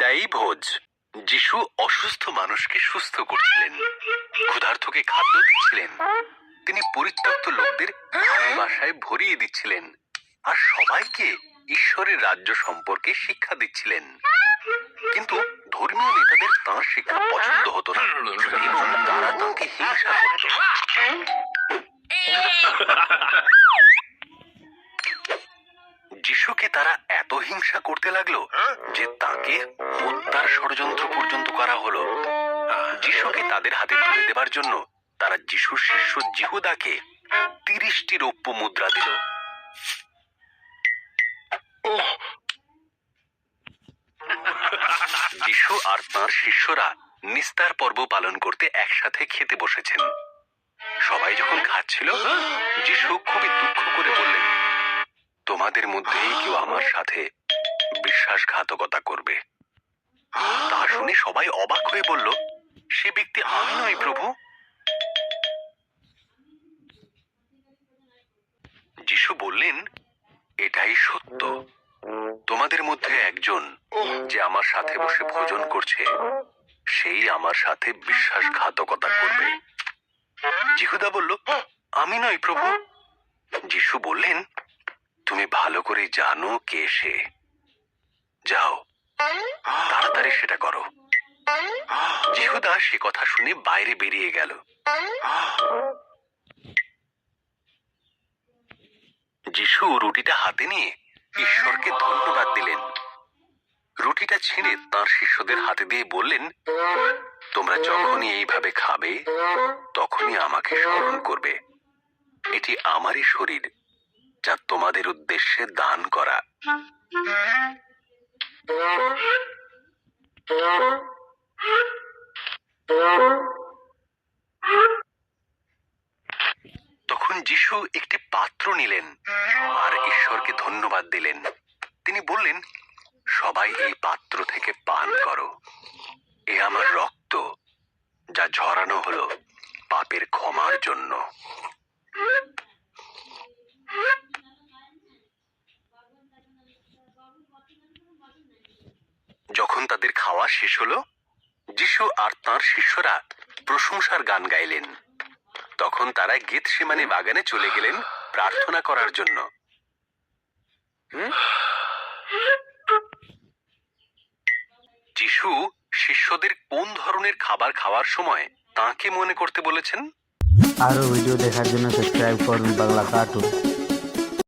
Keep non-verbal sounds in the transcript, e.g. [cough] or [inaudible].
বিদায়ী ভোজ। যিশু অসুস্থ মানুষকে সুস্থ করছিলেন। ক্ষুধার্তকে খাদ্য দিচ্ছিলেন। তিনি পরিত্যক্ত লোকদের ভালোবাসায় ভরিয়ে দিচ্ছিলেন। আর সবাইকে ঈশ্বরের রাজ্য সম্পর্কে শিক্ষা দিচ্ছিলেন। কিন্তু ধর্মীয় নেতাদের তাঁর শিক্ষা পছন্দ হতো না। [laughs] এবং তারা তাঁকে হিংসা করত যিশুকে তারা এত হিংসা করতে লাগল যে তাকে হত্যার ষড়যন্ত্র পর্যন্ত করা হলো। যিশুকে তাদের হাতে তুলে দেবার জন্য তারা যিশুর শিষ্য জিহুদাকে তিরিশটি রৌপ্য মুদ্রা দিল। যিশু আর তাঁর শিষ্যরা নিস্তার পর্ব পালন করতে একসাথে খেতে বসেছেন। সবাই যখন খাচ্ছিল যিশু খুবই দুঃখ করে বললেন তোমাদের মধ্যেই কেউ আমার সাথে বিশ্বাসঘাতকতা করবে। তা শুনে সবাই অবাক হয়ে বলল, সে ব্যক্তি আমি নই প্রভু। যিশু বললেন, এটাই সত্য। তোমাদের মধ্যে একজন যে আমার সাথে বসে ভোজন করছে, সেই আমার সাথে বিশ্বাসঘাতকতা করবে। জিহুদা বলল, আমি নই প্রভু। যিশু বললেন তুমি ভালো করে জানো কে সে। যাও, তাড়াতাড়ি সেটা করো। জিহুদা সে কথা শুনে বাইরে বেরিয়ে গেল। যিশু রুটিটা হাতে নিয়ে ঈশ্বরকে ধন্যবাদ দিলেন। রুটিটা ছিঁড়ে তার শিষ্যদের হাতে দিয়ে বললেন, তোমরা যখনই এইভাবে খাবে, তখনই আমাকে স্মরণ করবে। এটি আমারই শরীর তোমাদের উদ্দেশ্যে দান করা। তখন যিশু একটি পাত্র নিলেন আর ঈশ্বরকে ধন্যবাদ দিলেন। তিনি বললেন, সবাই এই পাত্র থেকে পান করো। এ আমার রক্ত, যা ঝরানো হলো পাপের ক্ষমার জন্য। যখন তাদের খাওয়া শেষ হলো, যিশু আর তাঁর শিষ্যরা প্রশংসার গান গাইলেন। তখন তারা গীত সীমানে বাগানে চলে গেলেন প্রার্থনা করার জন্য? যিশু শিষ্যদের কোন ধরনের খাবার খাওয়ার সময় তাকে মনে করতে বলেছেন? আরও ভিডিও দেখার জন্য সাবস্ক্রাইব করুন বাংলা কার্টুন